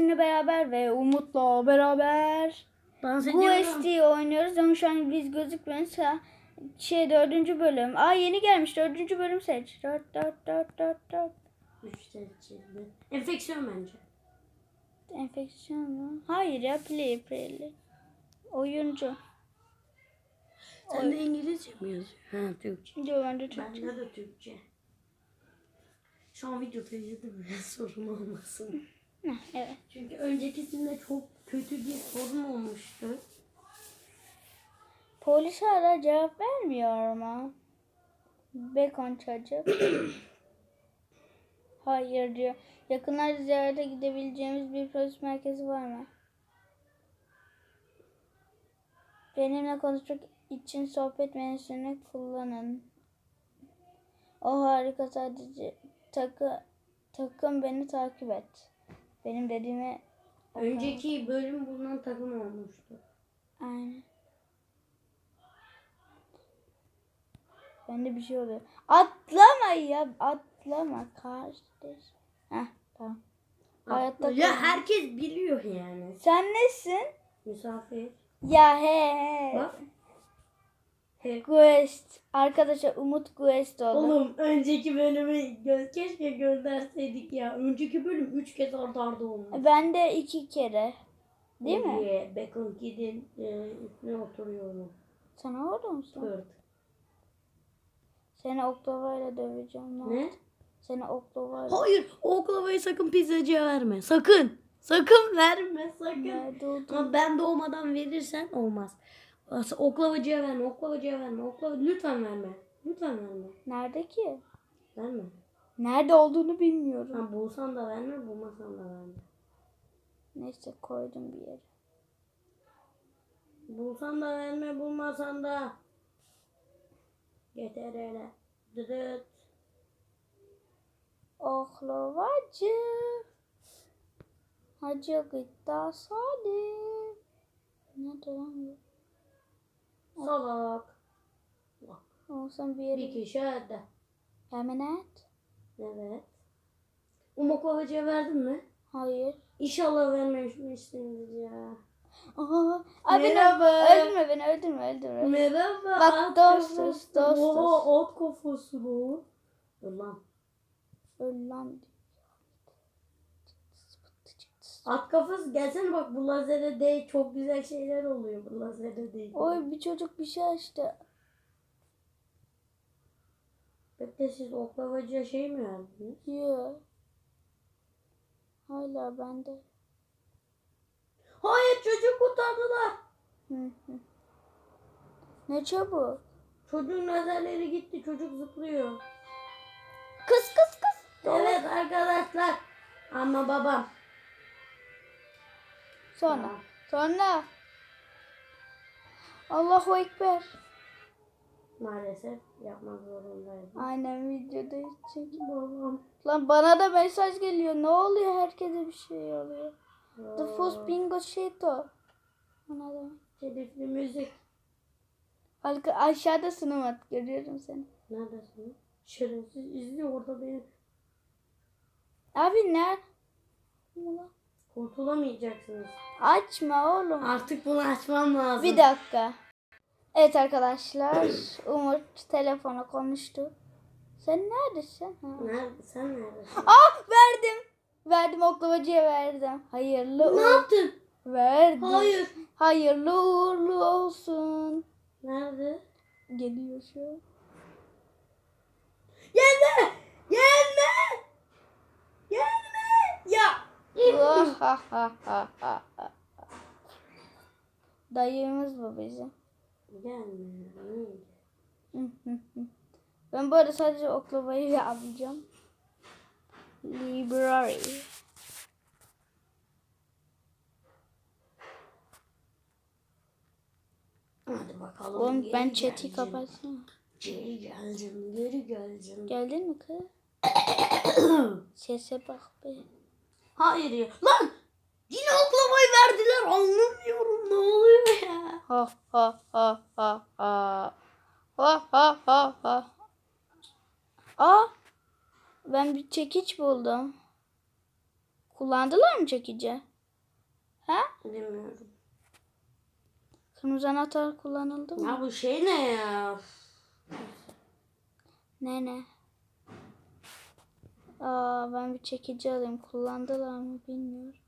sizinle beraber ve Umut'la beraber bu. SD'yi oynuyoruz ama şu an biz gözükmüyoruz. Şey dördüncü bölüm. Aa yeni gelmiş dördüncü bölüm seç. Dört dört dört dört dört. Üç seçildi. Enfeksiyon bence. Enfeksiyon mu? Hayır ya play playli. Oyuncu. Sen de İngilizce mi yazıyorsun? Ha Türkçe. Yo ben de Türkçe. Bende de Türkçe. Şu an videoda izledim biraz sorun olmasın. Heh, Evet. Çünkü öncekisinde çok kötü bir sorun olmuştu. Polis hala cevap vermiyor ama. Bekon çocuk. Hayır diyor. Yakınlarda ziyarete gidebileceğimiz bir polis merkezi var mı? Benimle konuşmak için sohbet menüsünü kullanın. O harika sadece takı, takım beni takip et. Benim dediğime Önceki bölüm bulunan takım olmuştu. Aynen. Bende bir şey oluyor. Atlama ya. Atlama kardeş. Heh tamam. Hayatta ya kal- herkes biliyor yani. Sen nesin? Misafir. Ya he he. Bak. He. Quest. Arkadaşlar Umut Quest oldu. Oğlum önceki bölümü gö- keşke gönderseydik ya. Önceki bölüm 3 kez arda arda olmuş. Ben de iki kere. Değil mi? Diye Bacon Kid'in e, üstüne oturuyorum. Sen orada mısın? Pırt. Seni oklavayla döveceğim. Ne? Seni oklavayla. Hayır o oklavayı sakın pizzacıya verme. Sakın. Sakın verme sakın. Nerede? Ama ben doğmadan verirsen olmaz. As- Oklavacıya verme, oklavacıya verme, oklava lütfen verme. Lütfen verme. Nerede ki? Verme. Nerede olduğunu bilmiyorum. Ha, bulsan da verme, bulmasan da verme. Neyse koydum bir yere. Bulsan da verme, bulmasan da. Getir hele. Dıdıt. Oklavacı. Hacı gıtta sadi. Nerede lan bu? Salak. Olsan bir. Bir kişi öldü. Emanet. Evet. Um oklavacıya verdin mi? Hayır. İnşallah vermemişsiniz ya. Aa, abi Merhaba. Öldürme beni öldürme öldürme. Merhaba. Bak, dostuz, dostuz. Oha at kafası bu. Dur lan. Öl lan. At kafası gelsene bak bu lazere değil çok güzel şeyler oluyor bu lazere değil. Oy bir çocuk bir şey açtı. Bekle siz oklavacıya şey mi verdiniz? Yo. Hala bende. Hayır çocuğu kurtardılar. Hı hı. Ne çabuk. Çocuğun lazerleri gitti çocuk zıplıyor. Kız kız kız. Evet arkadaşlar. Ama babam. Sonra. Sonra. Allahu Ekber. Maalesef yapmak zorundaydım. Aynen videoda çek. Babam. Lan bana da mesaj geliyor. Ne oluyor? Herkese bir şey oluyor. The Fus Bingo Shito. Ona da. Telifli müzik. Arka, aşağıda sunum at. Görüyorum seni. Neredesin? Şerefsiz izliyor orada beni. Abi ne? Ulan. Kurtulamayacaksınız. Açma oğlum. Artık bunu açmam lazım. Bir dakika. Evet arkadaşlar. Umut telefona konuştu. Sen neredesin? Ha. Nerede? Sen neredesin? Ah verdim. Verdim oklavacıya verdim. Hayırlı ne yaptın? Verdim. Hayır. Hayırlı uğurlu olsun. Nerede? Geliyor şu an. Gelme! Dayımız bu bizim. Ben bu arada sadece oklavayı alacağım. Library. Hadi bakalım. Oğlum geri ben chat'i kapatsana. Geri geleceğim, geri geleceğim. Geldin mi kız? Sese bak be. Hayır ya. Lan! Yine oklavayı verdiler. Anlamıyorum. Ne oluyor ya? Ha ha ha ha ha. Ha ha ha ha. Aa! Ben bir çekiç buldum. Kullandılar mı çekici? Ha? Bilmiyorum. Kırmızı anahtar kullanıldı mı? Ya bu şey ne ya? Ne ne? Aa ben bir çekici alayım. Kullandılar mı bilmiyorum.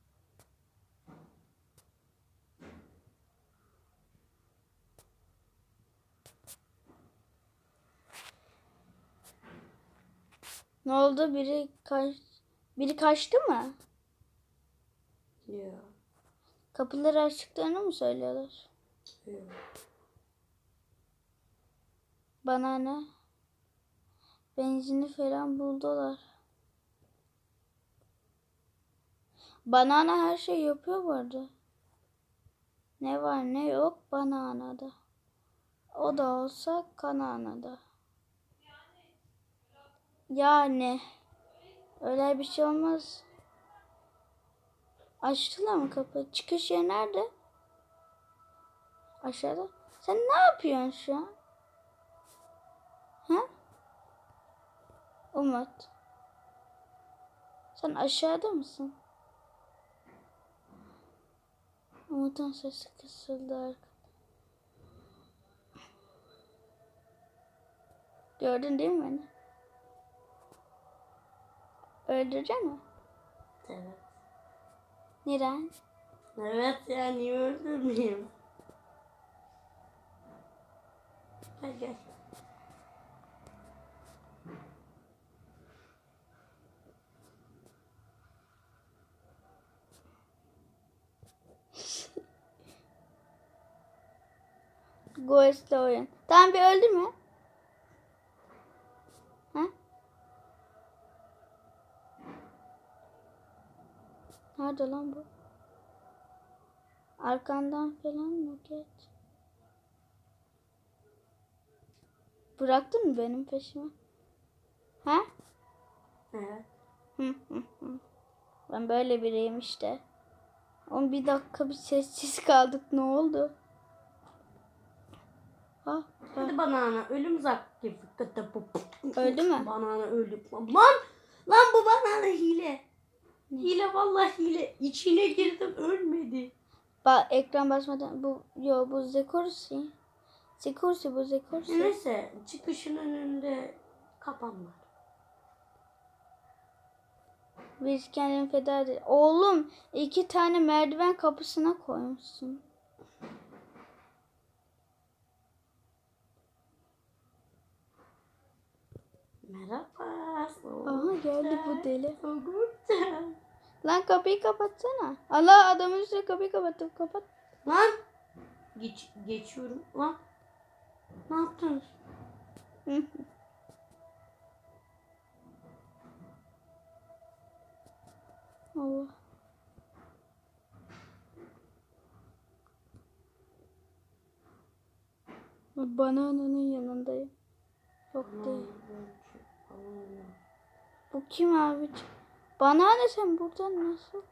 Ne oldu? Biri kaç biri kaçtı mı? Ya. Kapıları açtıklarını mı söylüyorlar? ya. Bana ne? Benzini falan buldular. Banana her şey yapıyor bu arada. Ne var ne yok bananada. O da olsa kananada. Yani öyle bir şey olmaz. Açtılar mı kapı? Çıkış yeri nerede? Aşağıda. Sen ne yapıyorsun şu an? Ha? Umut. Sen aşağıda mısın? Umut'un sesi kısıldı arkada. Gördün değil mi beni? Öldürecek mi? Evet. Neren? Evet ya niye öldürmeyeyim? Gel gel. Ghost'la oyun. Tamam bir öldürme. Ha? Nerede lan bu? Arkandan falan mı geç? Bıraktın mı benim peşime? Ha? Evet. Ben böyle biriyim işte. 11 dakika bir sessiz kaldık. Ne oldu? Ah, ah. Hadi banana ölüm zaktı. Öldü mü? Banana öldü. Lan lan bu banana hile. Hile vallahi hile. İçine girdim ölmedi. Bak ekran basmadan bu yo bu Zekursi. Zekursi bu Zekursi. Neyse çıkışın önünde kapan var. Biz kendini feda edelim. Oğlum iki tane merdiven kapısına koymuşsun. Merhaba. Aha geldi bu deli. Lan kapıyı kapatsana. Allah adamın üstüne kapıyı kapattım. Kapat. Lan. Geç, geçiyorum. Lan. Ne yaptınız? Allah. Banananın yanındayım. Yok değil. Bu kim abi? Banana sen buradan nasıl?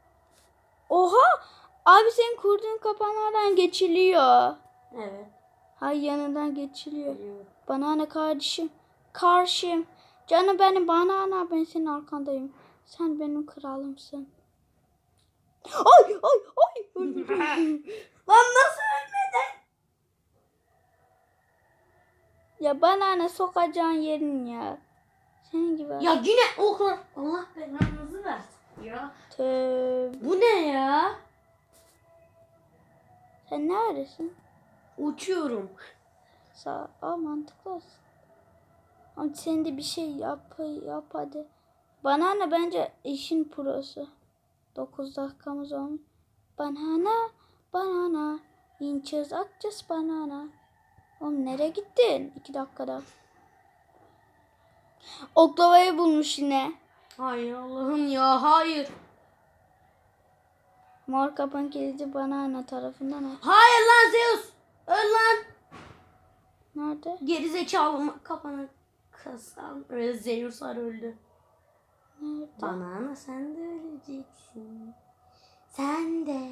Oha! Abi senin kurduğun kapanlardan geçiliyor. Evet. Hay yanından geçiliyor. Biliyorum. Banana kardeşim. Karşım. Canım benim banana ben senin arkandayım. Sen benim kralımsın. Ay ay ay. Lan nasıl ölmedin? ya banana sokacağın yerin ya. Senin gibi. Ya yine o kadar. Allah belanızı versin ya. Tövbe. Bu ne ya? Sen neredesin? Uçuyorum. Sağ. Aa mantıklı aslında. Ama sen de bir şey yap, yap hadi. Banana bence işin prosu. 9 dakikamız olmuş. Banana, banana. Inches, acces banana. Oğlum nereye gittin? 2 dakikada. Oklavayı bulmuş yine. Hayır Allah'ım ya hayır. Mor kapan kilidi banana tarafından. al. Hayır lan Zeus. Öl lan. Nerede? Gerizekalı kafanı kasan. Öyle öldü. Nerede? Banana sen de öleceksin. Sen de.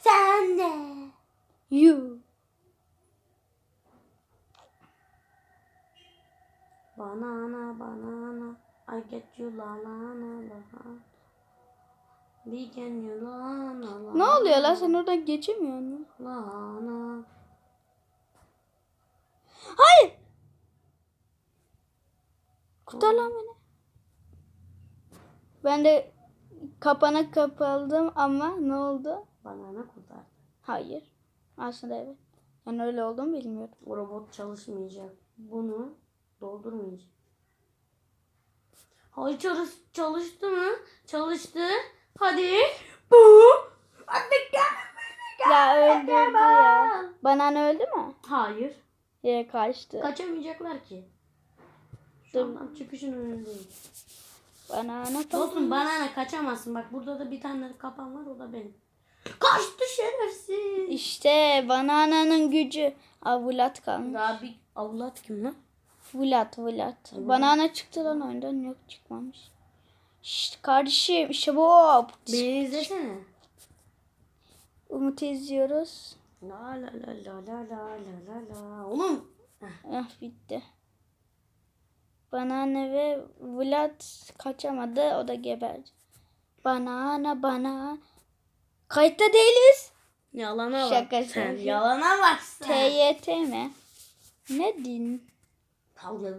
Sen de. You. Banana banana. I get you la la la la. We can you la la la. Ne oluyor lan sen oradan geçemiyor musun? Lana. Hayır. Kurtar lan beni. Ben de kapana kapaldım ama ne oldu? Banana kurtar. Hayır. Aslında evet. Yani öyle olduğunu bilmiyorum. Bu robot çalışmayacak. Bunu doldurmayacak. Hayır çalış, çalıştı mı? Çalıştı. Hadi. Bu. Hadi gel. Ya öldürdü ya. Banan öldü mü? Hayır. Yere kaçtı. Kaçamayacaklar ki. Şu andan çıkışın önündeyim. Banana Dostum banana kaçamazsın. Bak burada da bir tane kapan var o da benim. Kaçtı şerefsiz. İşte banananın gücü. Aa Vlad kalmış. Daha bir avlat kim lan? Vlad Vlad. Tamam. Bana ana çıktı lan oyundan yok çıkmamış. Şşt kardeşim işte bu. Beni izlesene. Umut izliyoruz. La la la la la la la la. Oğlum. Ah bitti. Banane ve Vlad kaçamadı. O da geberdi. Banana bana. Kayıtta değiliz. Yalana bak. Şaka sen. Yalana bak sen. TYT mi? Ne din? Şu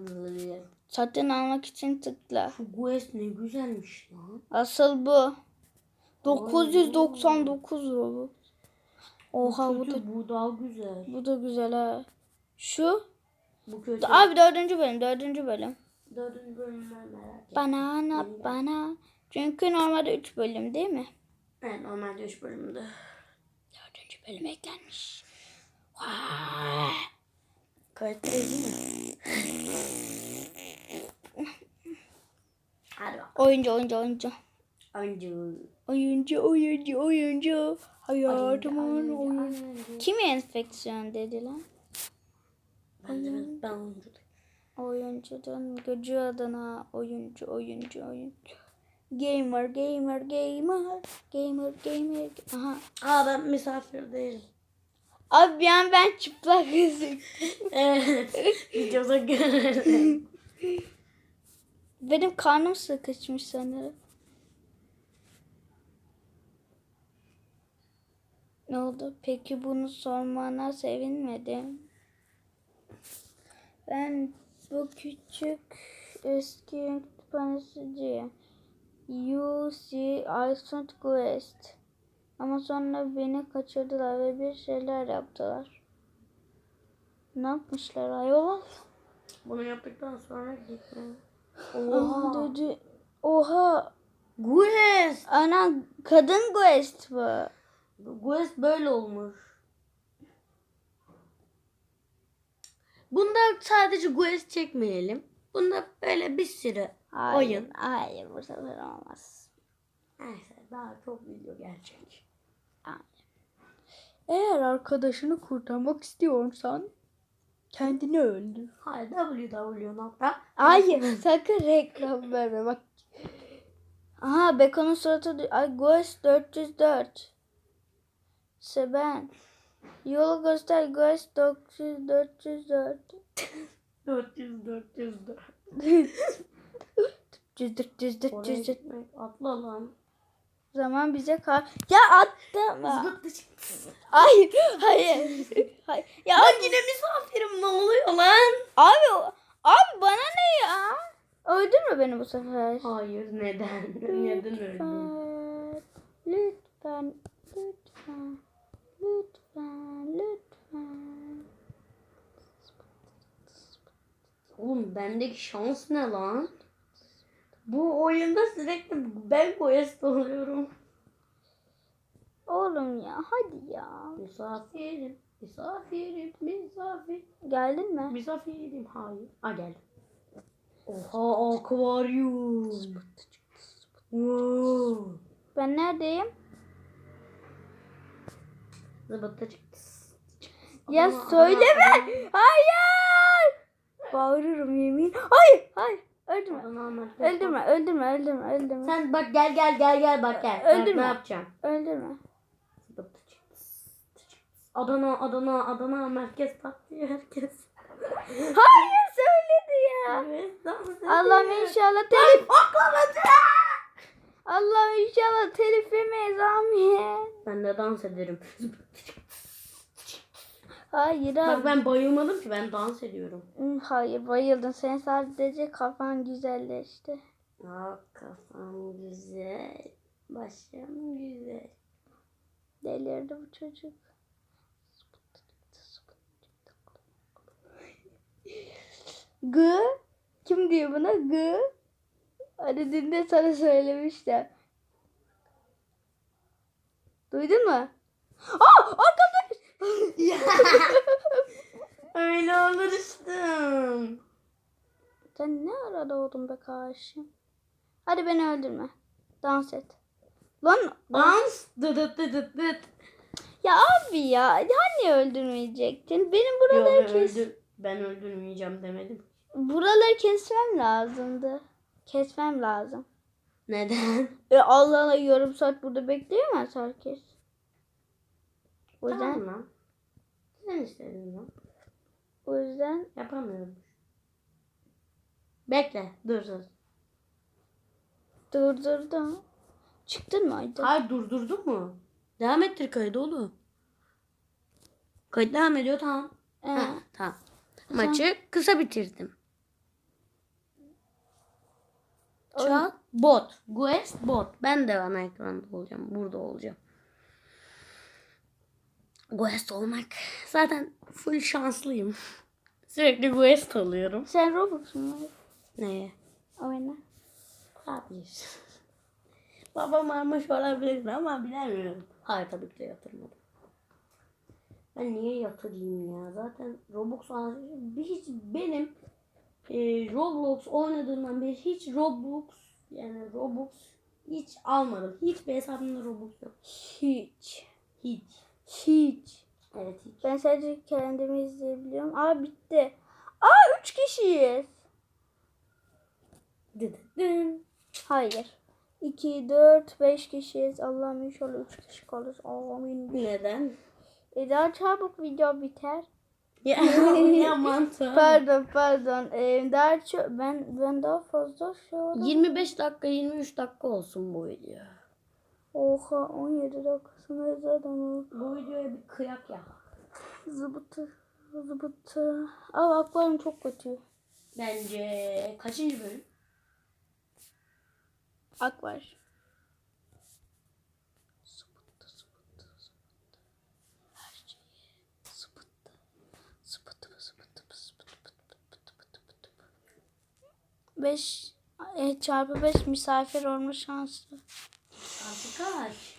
Satın almak için tıkla. Guest ne güzelmiş lan. Asıl bu. 999 Robux. Oha bu da, Kötü, bu daha güzel. bu da güzel ha. Şu. Bu kötü. Abi dördüncü bölüm. Dördüncü bölüm. Dördüncü bölümler merak ettim. Banana bana. Çünkü normalde 3 bölüm değil mi? Evet normalde üç bölümde. Dördüncü bölüm eklenmiş. Vay. Kayıttayız değil mi? Hadi. Oyuncu oyuncu oyuncu. Önce. Oyuncu oyuncu oyuncu. Hayatımın Oyuncu, oyuncu. oyuncu. Kim enfeksiyon dedi lan? Ben de ben, ben oyuncu. Oyuncudan gücü adına oyuncu oyuncu oyuncu. Gamer gamer gamer gamer gamer. Aha. Aa ben misafir değilim. Abi bir an ben çıplak gözük. Evet. Videoda görelim. Benim karnım sıkışmış sanırım. Ne oldu? Peki bunu sormana sevinmedim. Ben bu küçük eski kütüphaneciyim. UC Iceland Quest. Ama sonra beni kaçırdılar ve bir şeyler yaptılar. Ne yapmışlar ayol? Bunu yaptıktan sonra gitme. Oha. Dedi. Oha. Guest. Ana kadın quest bu. Guest böyle olmuş. Bunda sadece Guest çekmeyelim. Bunda böyle bir sürü Hayır, oyun. Hayır bu sefer olmaz. Neyse daha çok video gelecek. Eğer arkadaşını kurtarmak istiyorsan kendini öldür. Hayır www nokta. Hayır sakın reklam verme bak. Aha Beko'nun suratı Ay Ghost 404. İşte ben. Yolu göster Ghost 400 404. 400 400 Cüzdür cüzdür Oraya cüzdür. gitmek atla lan. Zaman bize kal. Ya attım. Zıbıttı çıktı. Hayır, hayır. hayır. Ya Lan yine misafirim ne oluyor lan? abi, abi bana ne ya? Öldürme beni bu sefer. Hayır neden? neden öldün? Lütfen, lütfen, lütfen, lütfen, lütfen. Oğlum bendeki şans ne lan? Bu oyunda sürekli ben quest oluyorum. Oğlum ya hadi ya. Misafirim, misafirim, misafir. Geldin mi? Misafirim, hayır. Ha geldim. Oha akvaryum. Wow. Ben neredeyim? Zıbıttı çıktı. Ya söyleme. Hayır. Bağırırım yemin. Hayır, hayır. Öldürme. Öldürme, öldürme, öldürme, öldürme. Sen bak gel gel gel gel bak gel. Öldürme. ne yapacağım. Öldürme. Adana, Adana, Adana merkez patlıyor herkes. Hayır söyledi ya. Evet. Allah'ım inşallah telif. Allah'ım inşallah telif yemeyiz amin. Ben de dans ederim. Hayır Bak abi. ben bayılmadım ki ben dans ediyorum. Hayır bayıldın. Sen sadece kafan güzelleşti. Aa kafam güzel. Başım güzel. Delirdi bu çocuk. Gı. Kim diyor buna? Gı. Hani dün de sana söylemişler. Duydun mu? Aa! Arkamda! Ya. Öyle olur işte. Sen ne ara doğdun be kardeşim? Hadi beni öldürme. Dans et. Lan Dans. Dıt. ya abi ya. Hani öldürmeyecektin? Benim Yo, buraları ben, kes. öldür, ben öldürmeyeceğim demedim. Buraları kesmem lazımdı. Kesmem lazım. Neden? E Allah Allah yarım saat burada bekleyemez herkes. O yüzden, Tamam lan. Sen istedin lan. o yüzden Yapamıyorum. Bekle. Dur dur. durdurdum. Çıktın mı orada? Hayır durdurdun mu? Devam ettir kaydı oğlum. Kayıt devam ediyor tamam. Ee, Ha, tamam. Maçı kısa bitirdim. Çal. Bot. Guest bot. Ben de ana ekranda olacağım. Burada olacağım. Guest olmak. Zaten full şanslıyım. Sürekli Guest alıyorum. sen Robux mu? Neye? Oyna. Olabilir. Babam almış olabilir ama bilemiyorum. Hayır tabii ki de yatırmadım. Ben niye yatırayım ya? Zaten alışverişi- bir hiç benim e, Roblox oynadığımdan beri hiç Roblox yani Roblox hiç almadım. Hiçbir hesabımda Roblox yok. Hiç. Hiç. Hiç. Evet hiç. Ben sadece kendimi izleyebiliyorum. Aa bitti. Aa üç kişiyiz. Dıdıdın. Hayır. 2, 4, 5 kişiyiz. Allah'ım inşallah 3 kişi kalır. Amin. Neden? E daha çabuk video biter. Ya, ya mantığı. Pardon pardon. Ee, daha çok ben ben daha fazla şey oldu. 25 dakika 23 dakika olsun bu video. Oha 17 dakikasını zaten o Bu videoya bir kıyak ya. zıbıtı zıbıtı. Aa akvaryum çok kötü. Bence kaçıncı bölüm? Akvar. Zıbıttı zıbıttı zıbıttı. Her şeyi zıbıttı. Zıbıttı zıbıttı zıbıttı zıbıttı zıbıttı. 5 e, çarpı 5 misafir olma şansı. Çarpı kaç?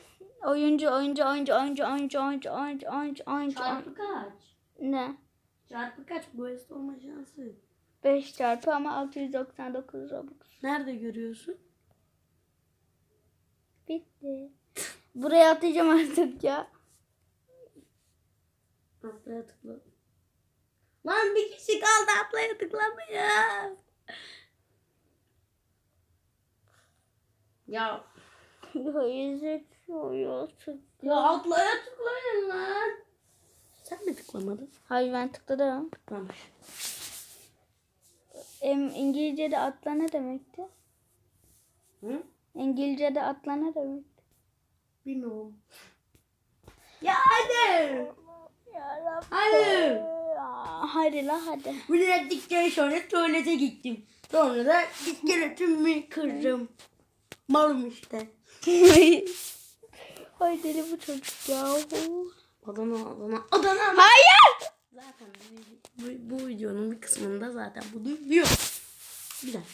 Oyuncu oyuncu oyuncu oyuncu oyuncu oyuncu oyuncu oyuncu oyuncu Çarpı kaç? ne? Çarpı kaç? Bu eski olma şansı. 5 çarpı ama 699 Robux. Nerede görüyorsun? Bitti. Buraya atacağım artık ya. Atlaya tıkla. Lan bir kişi kaldı atlaya tıklamıyor. Ya Yüzük yoruyorsun. ya atlaya tıklayın lan. Sen mi tıklamadın? Hayır ben tıkladım. Tıklamış. Em, İngilizce'de atla ne demekti? Hı? İngilizce'de atla ne demekti? Bilmiyorum. Ya hadi. Hadi. Hadi la hadi. Bunu ettikten sonra tuvalete gittim. Sonra da iskeletimi kırdım. Malım işte. Ay deli bu çocuk ya. Adana, Adana, Adana. Hayır. Zaten bu, bu, bu videonun bir kısmında zaten bunu diyor. Bir dakika.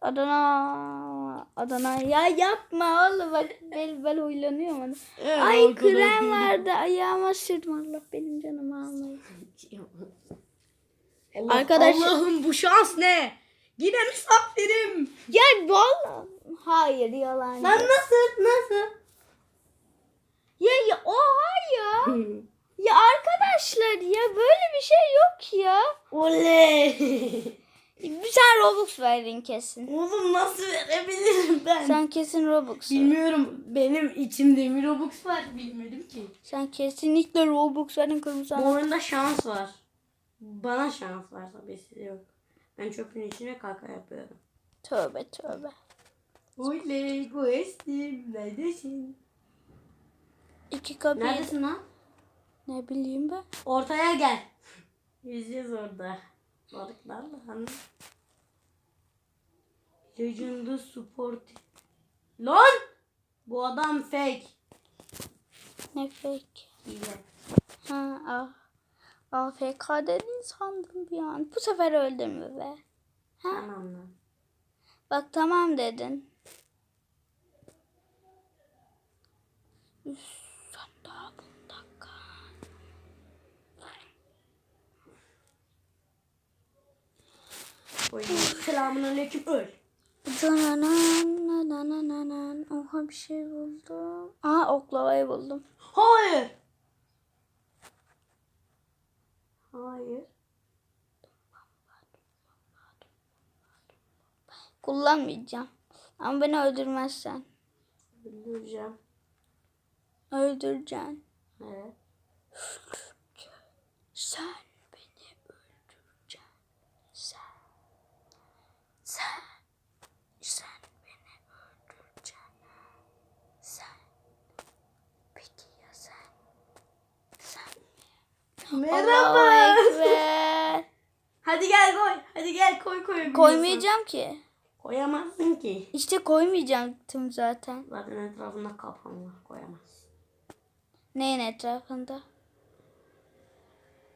Adana. Adana. Ya yapma oğlum bak ben, ben huylanıyorum. ona. Evet, Ay krem vardı ayağıma sürdüm Allah benim canımı almayın. Allah, Arkadaş- Allah'ım bu şans ne? Yine misafirim. Ya vallahi. Hayır yalan. Lan nasıl? Nasıl? Ya, ya oha ya. Ya arkadaşlar ya böyle bir şey yok ya. Oley. Sen Robux verdin kesin. Oğlum nasıl verebilirim ben? Sen kesin Robux. Bilmiyorum. Benim içimde bir Robux var. Bilmedim ki. Sen kesinlikle Robux verdin kırmızı Bu anahtar. oyunda şans var. Bana şans var tabii size yok. Ben çöpün içine kaka yapıyorum. Tövbe tövbe. Oley Guestim neredesin? İki kapıyı Neredesin lan? ne bileyim ben. Ortaya gel. Yüzeceğiz orada. Balıklarla hani. Legendary Sport. Lan! Bu adam fake. Ne fake. İyi. Ha ah. AFK dedin sandım bir an. Bu sefer öldün mü be? Tamam lan. Bak tamam dedin. Üf, sen daha bir dakika. Selamun aleyküm öl. Oha bir şey buldum. Aa oklavayı buldum. Hayır. Hayır. Kullanmayacağım. Ama beni öldürmezsen. Öldüreceğim. Öldüreceksin. Evet. Sen beni öldüreceksin. Sen. Sen. Sen beni öldüreceksin. Sen. Peki ya sen? Sen mi? Ekber. Hadi gel koy. Hadi gel koy koy. Koymayacağım ki. Koyamazsın ki. İşte koymayacaktım zaten. Zaten etrafında kapan var. Koyamazsın. Neyin etrafında?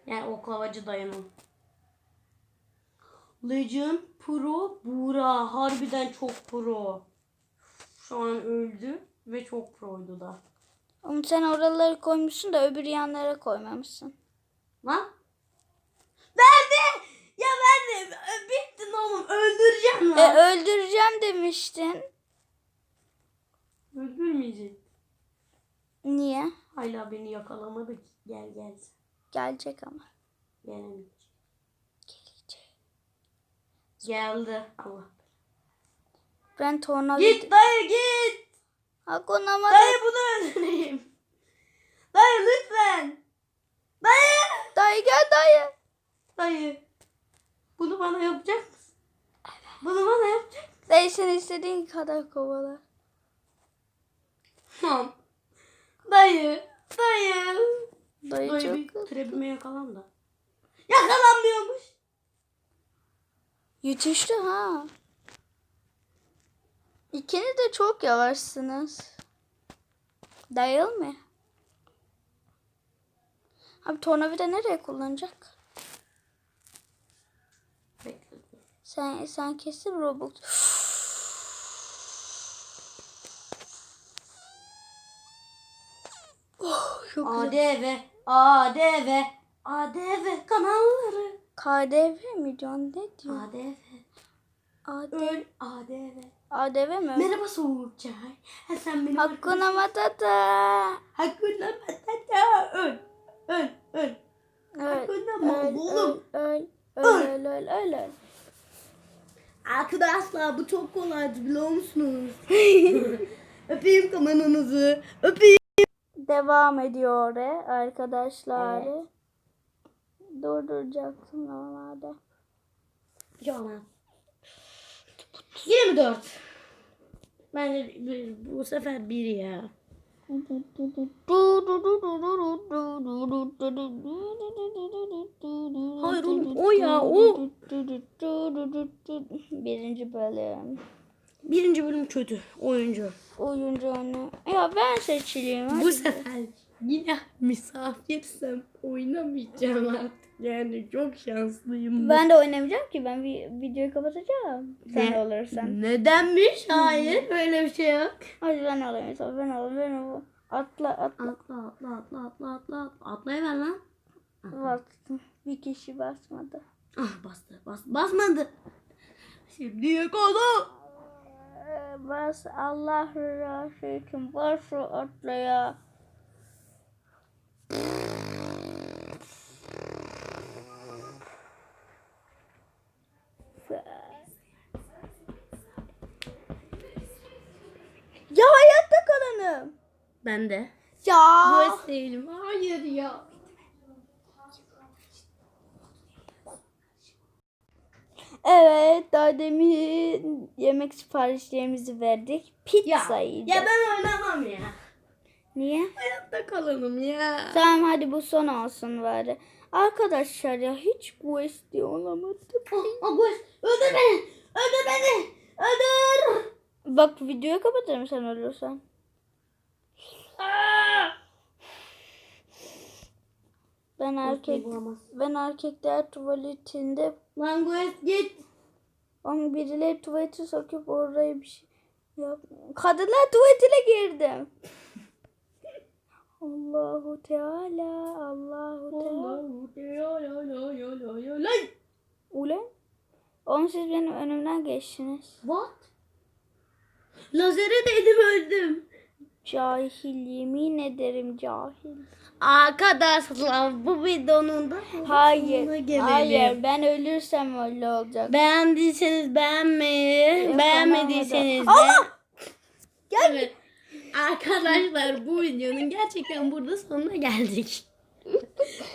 Yani oklavacı dayının. Legend Pro Buğra. Harbiden çok pro. Şu an öldü ve çok proydu da. Ama sen oraları koymuşsun da öbür yanlara koymamışsın. Lan? De! Ya de! Bittin oğlum. Öldüreceğim E lan. öldüreceğim demiştin. Öldürmeyecek. Niye? Hala beni yakalamadı ki. Gel gel. Gelecek ama. Gelemeyecek. Gelecek. Geldi. Allah. Ben tornavida... Git dayı git. Akonama Dayı bunu öldüreyim. Dayı lütfen. Dayı. Dayı gel dayı. Dayı. Bunu bana yapacak mısın? Bunu bana yapacak mısın? Dayı sen istediğin kadar kovala. Tamam. Dayı. Dayı. Dayı, Dayı çok... bir trebime yakalan da. Yakalanmıyormuş. Yetişti ha. İkiniz de çok yavaşsınız. Dayıl mı? Abi tornavida nereye kullanacak? Bekle. Sen sen kesin Robux. Çok. ADV. ADV. ADV kanalları. KDV mi diyorsun? Ne diyor? ADV. ADV, Öl. ADV. ADV mi? Merhaba soğuk çay. Ha sen benim Hakkına matata. Hakuna matata. Öl. Öl. Öl. Öl, mal oğlum. öl, öl, öl, öl, öl, öl. Arkadaşlar bu çok kolaydı biliyor musunuz? Öpeyim kameranızı. Öpeyim. Devam ediyor e, arkadaşlar. Durduracaktım normalde. Yalan. 24. Bence bu- bu sefer bir ya. Hayır oğlum, o ya, o. Birinci bölüm. Birinci bölüm kötü. Oyuncu. Oyuncu onu. Ya ben seçileyim. Bu sefer yine misafirsem oynamayacağım artık. Yani çok şanslıyım. Ben de oynamayacağım ki. Ben vi- videoyu kapatacağım. Sen Ne? olursan. Nedenmiş? Hayır öyle bir şey yok. Hadi ben olayım. mesela, Ben olayım. Ben olayım. Atla atla. Atla atla atla atla atla atla. Atlayıver lan. Bastım. Bir kişi basmadı. Ah bastı bas basmadı. Şimdiye kadar. Bas Allah rızası için bas şu atlaya. Ya hayatta kalanım. Ben de. Ya. Bu değilim. Hayır ya. Evet daha demin yemek siparişlerimizi verdik. Ya, Pizza yedik. ya ben oynamam ya. Niye? Hayatta kalalım ya. Tamam hadi bu son olsun bari. Arkadaşlar ya hiç bu istiyor olamadım. Oh, Agus öldür beni. Öldür beni. Öldür. Bak videoyu kapatırım sen ölürsen. Ben erkek ben erkekler tuvaletinde Lan git. Ama birileri tuvalete sokup oraya bir şey yap. Kadınlar tuvaletine girdim. Allahu Teala Allahu Teala. Ulan. Oğlum siz benim önümden geçtiniz. What? Lazere değdim öldüm. Cahil yemin ederim cahil. Arkadaşlar bu videonun da Hayır. Hayır ben ölürsem öyle olacak. Beğendiyseniz beğenmeyi, Yok, beğenmediyseniz de... Allah! Gel. Evet. Arkadaşlar bu videonun gerçekten burada sonuna geldik.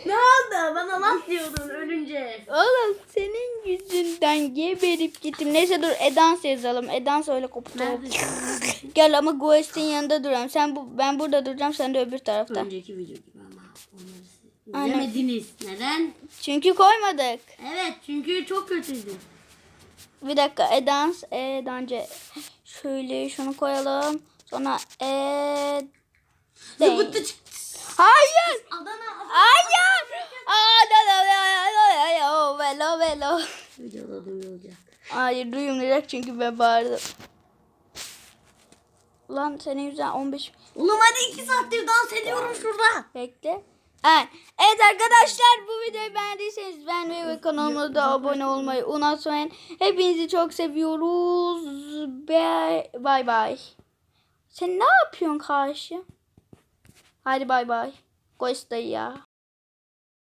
Ne oldu? Bana laf diyordun ölünce. Oğlum senin yüzünden geberip gittim. Neyse dur Edans yazalım. Edans öyle koptu. Neredesin? Gel ama Ghost'in yanında duruyorum. Sen bu ben burada duracağım sen de öbür tarafta. Önceki video gibi ama onları Aynen. izlemediniz. Neden? Çünkü koymadık. Evet çünkü çok kötüydü. Bir dakika Edans E'den önce şöyle şunu koyalım. Sonra E Zıbıttı çıktı. Hayır. Adana. Hayır. O, Velo velo. Videoda duyulacak. Hayır duyulmayacak çünkü ben bağırdım. Ulan senin yüzünden 15 Oğlum hadi iki saattir dans ediyorum şurada. bekle. Evet. evet arkadaşlar bu videoyu beğendiyseniz beğenmeyi ve kanalıma da abone olmayı unutmayın. Hepinizi çok seviyoruz. Bye bye. bye. Sen ne yapıyorsun karşı? Hadi bay bay. Koş dayı ya.